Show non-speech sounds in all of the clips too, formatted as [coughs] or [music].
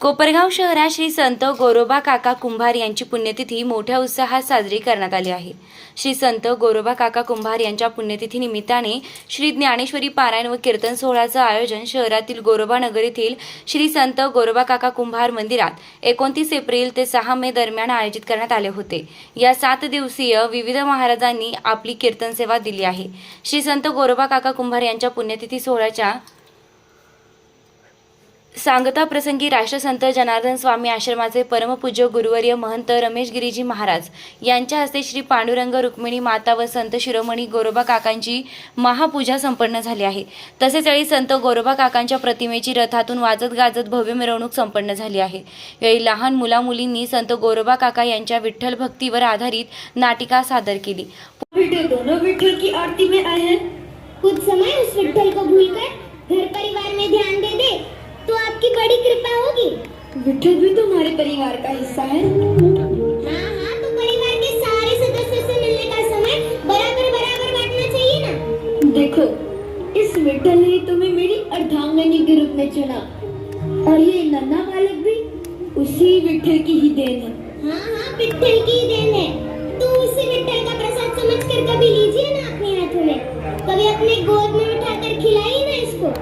कोपरगाव शहरात श्री संत गोरोबा काका कुंभार यांची पुण्यतिथी मोठ्या उत्साहात साजरी करण्यात आली आहे. श्री संत गोरोबा काका कुंभार यांच्या पुण्यतिथी निमित्ताने श्री ज्ञानेश्वरी पारायण व कीर्तन सोहळ्याचं आयोजन शहरातील गोरोबा नगर येथील श्री संत गोरोबा काका कुंभार मंदिरात एकोणतीस एप्रिल ते सहा मे दरम्यान आयोजित करण्यात आले होते. या सात दिवसीय विविध महाराजांनी आपली कीर्तन सेवा दिली आहे. श्री संत गोरोबा काका कुंभार यांच्या पुण्यतिथी सोहळ्याच्या सांगता प्रसंगी राष्ट्रसंत जनार्दन स्वामी आश्रमाचे परमपूज्य गुरुवर्य महंत रमेश गिरीजी महाराज यांच्या हस्ते श्री पांडुरंग रुक्मिणी माता व संत शिरोमणी गोरोबा काकांची महापूजा संपन्न झाली आहे. तसेच वेळी संत गोरोबा काकांच्या प्रतिमेची रथातून वाजत गाजत भव्य मिरवणूक संपन्न झाली आहे. यावेळी लहान मुलामुलींनी संत गोरोबा काका यांच्या विठ्ठल भक्तीवर आधारित नाटिका सादर केली. दोनों की आरती में आए हैं. कुछ समय उस विठ्ठल को भूलकर? परिवार का हिस्सा है। हाँ हाँ तो परिवार के सारे सदस्यों से मिलने का समय बराबर बराबर बांटना चाहिए ना? देखो इस विठल ने तुम्हें मेरी अर्धांगनी के रूप में चुना। और ये नन्हा बालक भी उसी विठल की ही देन है। हाँ हाँ विठल की ही देन है। तो उसे विठल का प्रसाद समझकर कभी लीजिए ना अपने हाथों में। कभी अपने गोद में उठाकर खिलाइए ना इसको।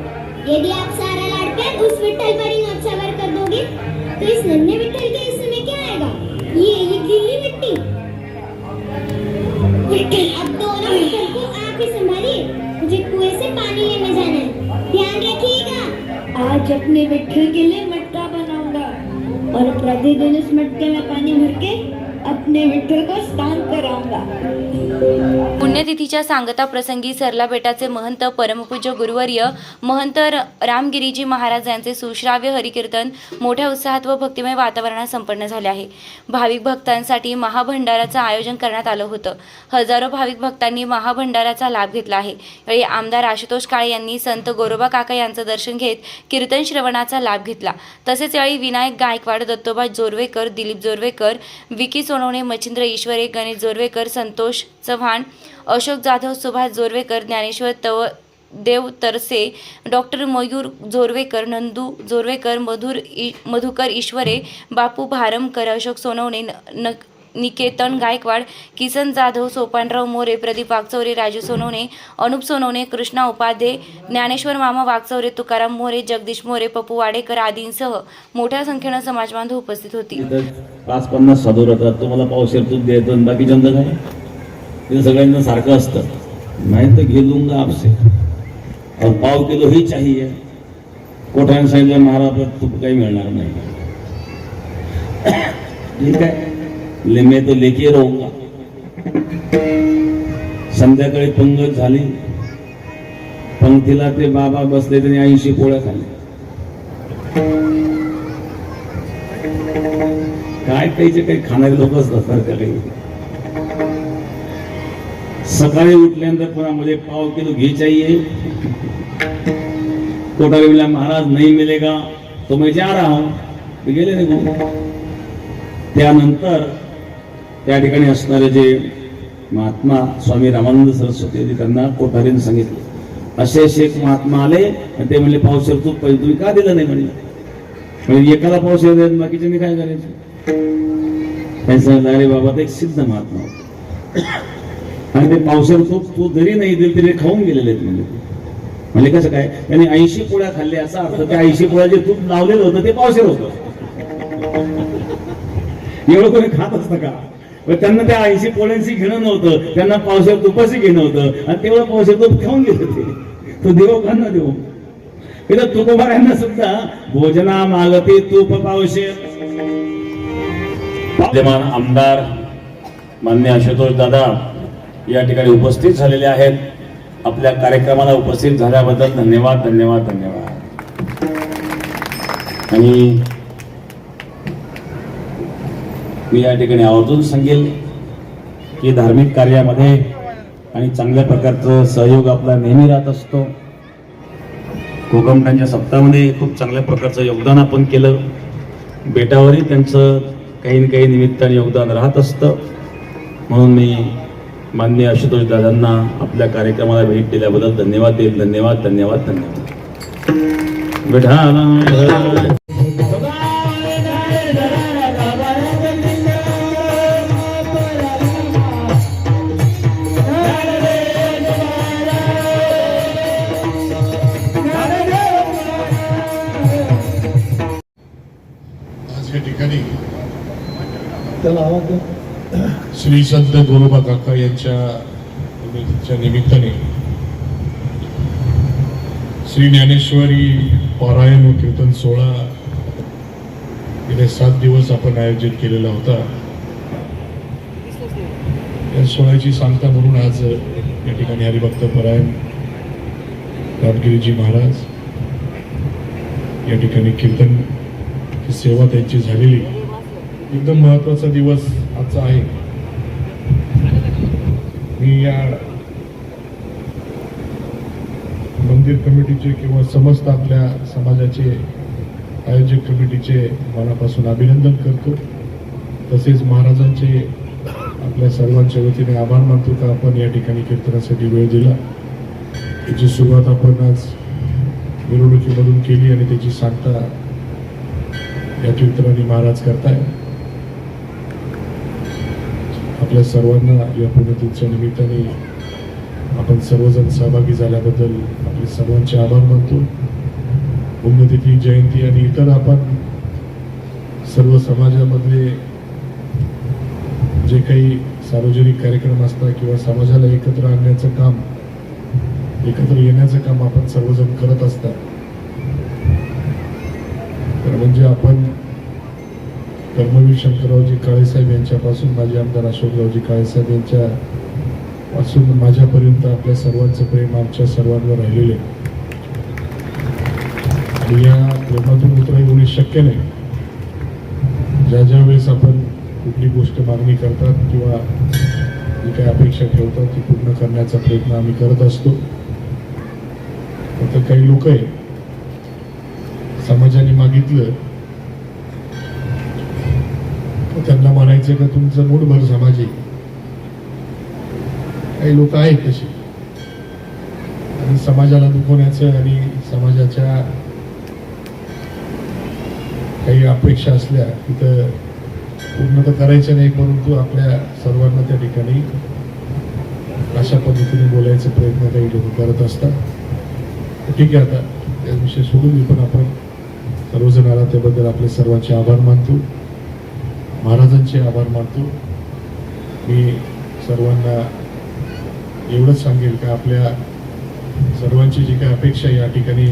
यदि आप सारा लाड कर उस विठल पर ही नौछावर कर दोगे तो इस नन्हे विठल आज अपने विठल के लिए मटका बनाऊंगा और प्रतिदिन इस मटके में पानी भर के अपने को कराऊंगा। पुण्यतिथीच्या सांगता प्रसंगी सरला बेटाचे महंत परमपूज्य गुरुवर्य महंत रामगिरीजी महाराज यांचे सुश्राव्य हरिकीर्तन मोठ्या उत्साहात व भक्तिमय वातावरणात संपन्न झाले आहे. भाविक भक्तांसाठी महाभंडाराचं आयोजन करण्यात आलं होतं. हजारो भाविक भक्तांनी महाभंडाराचा लाभ घेतला आहे. यावेळी आमदार आशुतोष काळे यांनी संत गोरोबा काका यांचं दर्शन घेत कीर्तन श्रवणाचा लाभ घेतला. तसेच यावेळी विनायक गायकवाड दत्तोबा जोरवेकर दिलीप जोरवेकर विकी सोनवणे मच्छिंद्र ईश्वरे गणेश जोरवेकर संतोष चव्हाण अशोक जाधव सुभाष जोरवेकर ज्ञानेश्वर तव देव तरसे डॉक्टर मयूर जोरवेकर नंदू जोरवेकर मधुर इ मधुकर ईश्वरे बापू भारमकर अशोक सोनवणे न न- निकेतन गायकवाड किसन जाधव सोपानराव मोरे प्रदीप वागचौरे राजू सोनवणे अनुप सोनवणे कृष्णा उपाध्ये ज्ञानेश्वर मामा वागचौरे तुकाराम मोरे जगदीश मोरे पप्पू वाडेकर आदींसह मोठ्या संख्येनं समाजबांधव उपस्थित होती. पाच पन्नास साधू राहतात तुम्हाला पावशेर तूप द्यायचं आणि बाकीच्यांचं काय? ते सगळ्यांना सारखं असतं. नाही तर घे लूंगा आपसे. और पाव किलो ही चाहिए. कोठ्याने सांगितलं महाराज तूप काही मिळणार नाही. [coughs] ठीक आहे. ले मैं तो लेके राहूंगा। संध्याकाळी पंगत झाली. पंक्तीला ते बाबा बसले त्यांनी ऐंशी पोळ्या खाल्ल्या. काय त्याचे काही खाणारे लोक असतात का काही? सकाळी उठल्यानंतर पुन्हा मुझे पाव किलो घी चाहिए? कोटारी बोला महाराज नहीं मिलेगा तो मैं जा रहा हूं गेले निघून त्यानंतर त्या ठिकाणी असणारे जे महात्मा स्वामी रामानंद सरस्वती होते त्यांना कोठारीने सांगितले. असे असे एक महात्मा आले आणि ते म्हणले पाऊस तू पहिले तुम्ही का दिलं नाही? म्हणे म्हणजे एकाला पावसाळ द्या बाकीच्यांनी काय करायचं? त्यांनी सांगितलं अरे बाबा ते एक सिद्ध महात्मा होता. आणि ते पावसाळ तूप तू जरी नाही दिली तरी खाऊन गेलेले आहेत म्हणजे म्हणजे कसं काय? त्यांनी ऐंशी पोळ्या खाल्ल्या असा अर्थ त्या ऐंशी पोळ्या जे तूप लावलेलं होतं ते पावसाळ होतं. एवढं कोणी खात असतं का? त्यांना त्या ऐंशी पोळ्यांशी घेणं नव्हतं. त्यांना पावसाळ्यात तुपाशी घेणं होतं. आणि तेवढं पावसाळ्यात तूप खाऊन गेले ते तो देव खाना देव. इथं तुकोबारांना सुद्धा भोजना मागते तूप पावशे. विद्यमान आमदार मान्य आशुतोष दादा या ठिकाणी उपस्थित झालेले आहेत. आपल्या कार्यक्रमाला उपस्थित झाल्याबद्दल धन्यवाद धन्यवाद धन्यवाद. आणि मी या ठिकाणी आवर्जून सांगेल की धार्मिक कार्यामध्ये आणि चांगल्या प्रकारचं सहयोग आपला नेहमी राहत असतो. कोकमठांच्या सप्ताहामध्ये खूप चांगल्या प्रकारचं योगदान आपण केलं. बेटावरही त्यांचं काही ना काही निमित्ताने योगदान राहत असतं. म्हणून मी माननीय आशुतोष दादांना आपल्या कार्यक्रमाला भेट दिल्याबद्दल धन्यवाद देईल धन्यवाद धन्यवाद धन्यवाद. विठाला श्री संत गोरोबा काका यांच्या निमित्ताने. श्री ज्ञानेश्वरी पारायण व कीर्तन सोहळा गेले सात दिवस आपण आयोजित केलेला होता. या सोहळ्याची सांगता म्हणून आज या ठिकाणी हरिभक्त परायण रामगिरीजी महाराज या ठिकाणी कीर्तन ही सेवा त्यांची झालेली. एकदम महत्त्वाचा दिवस आजचा आहे. मी या मंदिर कमिटीचे किंवा समस्त आपल्या समाजाचे आयोजक कमिटीचे मनापासून अभिनंदन करतो. तसेच महाराजांचे आपल्या सर्वांच्या वतीने आभार मानतो का आपण या ठिकाणी कीर्तनासाठी वेळ दिला. त्याची सुरुवात आपण आज मिरवणुकीमधून केली आणि त्याची सांगता या कीर्तनाने महाराज करताय. आपल्या सर्वांना या पुण्यतिथीच्या निमित्ताने आपण सर्वजण सहभागी झाल्याबद्दल आपले सर्वांचे आभार मानतो. पुण्यतिथी जयंती आणि इतर आपण सर्व समाजामधले जे काही सार्वजनिक कार्यक्रम असतात किंवा समाजाला एकत्र आणण्याचं काम एकत्र येण्याचं काम आपण सर्वजण करत असतात. तर म्हणजे आपण कर्मवीर शंकररावजी काळेसाहेब यांच्यापासून माझे आमदार अशोकरावजी काळेसाहेब यांच्या पासून माझ्यापर्यंत आपल्या सर्वांचं प्रेम आमच्या सर्वांवर राहिलेले आहे. आणि या प्रेमातून उतराई होणे शक्य नाही ज्या ज्या वेळेस आपण कुठली गोष्ट मागणी करतात किंवा जी काही अपेक्षा ठेवतात ती पूर्ण करण्याचा प्रयत्न आम्ही करत असतो फक्त काही लोक आहे समाजाने मागितलं त्यांना म्हणायचं का तुमचं मूठभर समाज आहे? काही लोक आहेत तशी. आणि समाजाला दुखवण्याचं आणि समाजाच्या काही अपेक्षा असल्या तिथं पूर्ण तर करायचं नाही परंतु आपल्या सर्वांना त्या ठिकाणी अशा पद्धतीने बोलायचा प्रयत्न काही लोक करत असतात. ठीक आहे आता त्या विषय सोडून पण आपण सर्वजण आला त्याबद्दल आपले सर्वांचे आभार मानतो. महाराजांचे आभार मानतो. मी सर्वांना एवढंच सांगेल का आपल्या सर्वांची जी काही अपेक्षा या ठिकाणी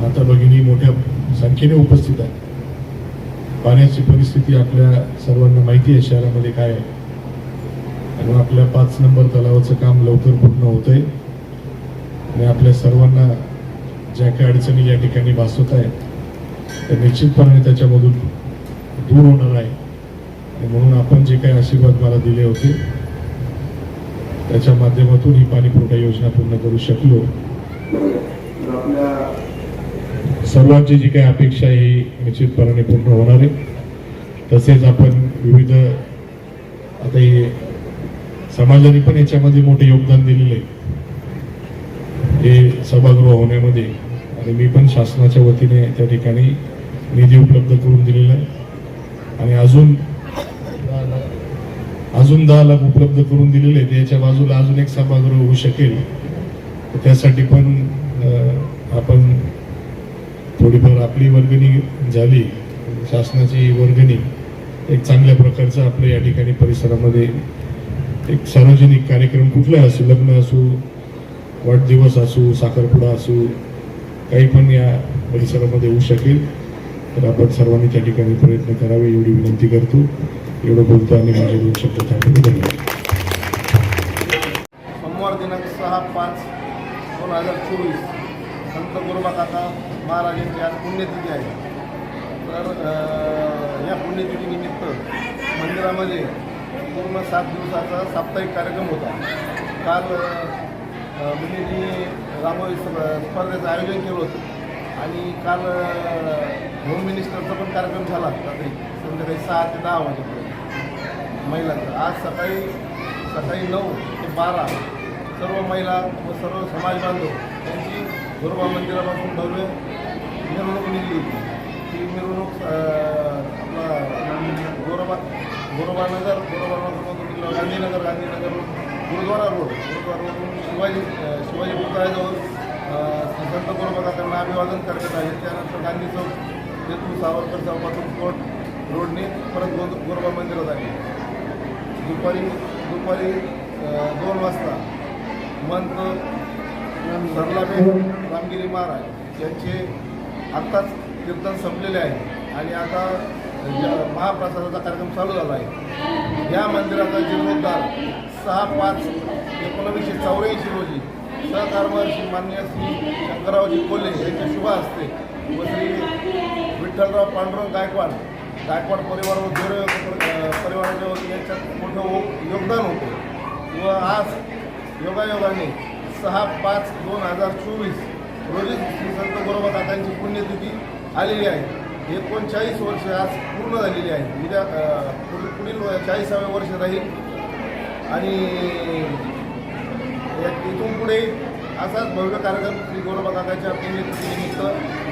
माता भगिनी मोठ्या संख्येने उपस्थित आहे पाण्याची परिस्थिती आपल्या सर्वांना माहिती आहे शहरामध्ये काय आहे. आणि आपल्या पाच नंबर तलावाचं काम लवकर पूर्ण होतंय. आणि आपल्या सर्वांना ज्या काही अडचणी या ठिकाणी भासवत आहेत त्या निश्चितपणे त्याच्यामधून दूर होणार आहे. आणि म्हणून आपण जे काही आशीर्वाद मला दिले होते त्याच्या माध्यमातून ही पाणी पुरवठा योजना पूर्ण करू शकलो. सर्वांची जी काही अपेक्षा आहे ही निश्चितपणाने पूर्ण होणार आहे. तसेच आपण विविध आता हे समाजाने पण याच्यामध्ये मोठे योगदान दिलेले आहे. हे सभागृह होण्यामध्ये आणि मी पण शासनाच्या वतीने त्या ठिकाणी निधी उपलब्ध करून दिलेला आहे. आणि अजून अजून दहा लाख उपलब्ध करून दिलेले आहेत. याच्या बाजूला अजून एक सभागृह होऊ शकेल. त्यासाठी पण आपण थोडीफार आपली वर्गणी झाली. शासनाची वर्गणी एक चांगल्या प्रकारचं आपल्या या ठिकाणी परिसरामध्ये एक सार्वजनिक कार्यक्रम कुठलाही असू लग्न असू वाढदिवस असू साखरपुडा असू काही पण या परिसरामध्ये होऊ शकेल. तर आपण सर्वांनी त्या ठिकाणी प्रयत्न करावे एवढी विनंती करतो. एवढं बोलतो आणि माझे दोन शब्द थांबले धन्यवाद. सोमवार दिनांक सहा पाच दोन हजार चोवीस संत गुरुबा काका महाराजांची आज पुण्यतिथी आहे. तर या पुण्यतिथीनिमित्त मंदिरामध्ये पूर्ण सात दिवसाचा साप्ताहिक कार्यक्रम होता. काल मुलींनी रांगोळी स्प- स्पर्धेचं आयोजन केलं होतं. आणि काल होम मिनिस्टरचा पण कार्यक्रम झाला रात्री संध्याकाळी सहा ते दहा वाजेपर्यंत. महिलांचा. आज सकाळी सकाळी नऊ ते बारा सर्व महिला व सर्व समाज बांधव यांची गुरुबा मंदिरापासून भव्य मिरवणूक निघली होती. ती मिरवणूक आपला गोरोबा गोरोबा नगर गोरोबा नगरमधून गांधीनगर गांधीनगर गुरुद्वारा रोड गुरुद्वारा रोडवरून शिवाजी शिवाजी पुतळ्याजवळ संत बरोबर त्यांना अभिवादन करण्यात आले त्यानंतर गांधी चौक तेथून सावरकर चौकातून कोर्ट रोडने परत गो गोरबा मंदिरात आले. दुपारी दुपारी दोन वाजता मंत सरलाबेन रामगिरी महाराज यांचे आत्ताच कीर्तन संपलेले आहे आणि आता ज- महाप्रसादाचा कार्यक्रम चालू झाला आहे. या मंदिराचा जीर्णोद्धार सहा पाच एकोणावीसशे चौऱ्याऐंशी रोजी सहकारमहर्षी मान्य श्री शंकररावजी कोल्हे यांच्या शुभा असते व श्री विठ्ठलराव पांडुरंग गायकवाड गायकवाड परिवार व गोरे परिवाराच्या वतीने यांच्यात मोठं योगदान होतं. व आज योगायोगाने सहा पाच दोन हजार चोवीस रोजी श्री संत गोरोबा काकांची पुण्यतिथी आलेली आहे. एकोणचाळीस वर्ष आज पूर्ण झालेली आहे. उद्या पुढील पुढील चाळीसाव्या वर्ष राहील. आणि या- इथून पुढे असाच भव्य कार्यक्रम श्री गोरोबा पुण्यतिथीनिमित्त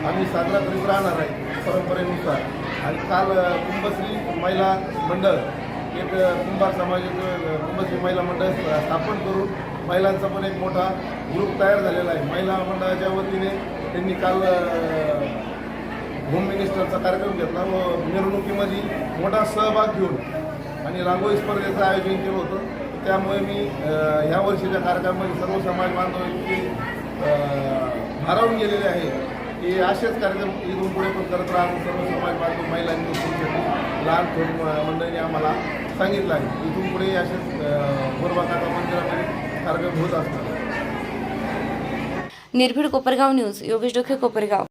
आम्ही साजरा करीत राहणार आहे परंपरेनुसार. आणि काल कुंभश्री महिला मंडळ एक कुंभार समाजाचं कुंभश्री महिला मंडळ स्थापन करून महिलांचा पण एक मोठा ग्रुप तयार झालेला आहे. महिला मंडळाच्या वतीने त्यांनी काल होम मिनिस्टरचा कार्यक्रम घेतला व मिरवणुकीमध्ये मोठा सहभाग घेऊन आणि रांगोळी स्पर्धेचं आयोजन केलं होतं. त्यामुळे मी ह्या वर्षीच्या कार्यक्रमामध्ये सर्व समाज बांधव इतके अ, भारावून गेलेले आहे. की असेच कार्यक्रम इथून पुढे पण करत राहून सर्व समाज बांधव महिलांनी लहान थोडी मंडळीने आम्हाला सांगितलं आहे. इथून पुढे असेच गोरबाकाका मंदिरामध्ये कार्यक्रम होत असतात निर्भीड कोपरगाव न्यूज. योगेश डोखे कोपरगाव.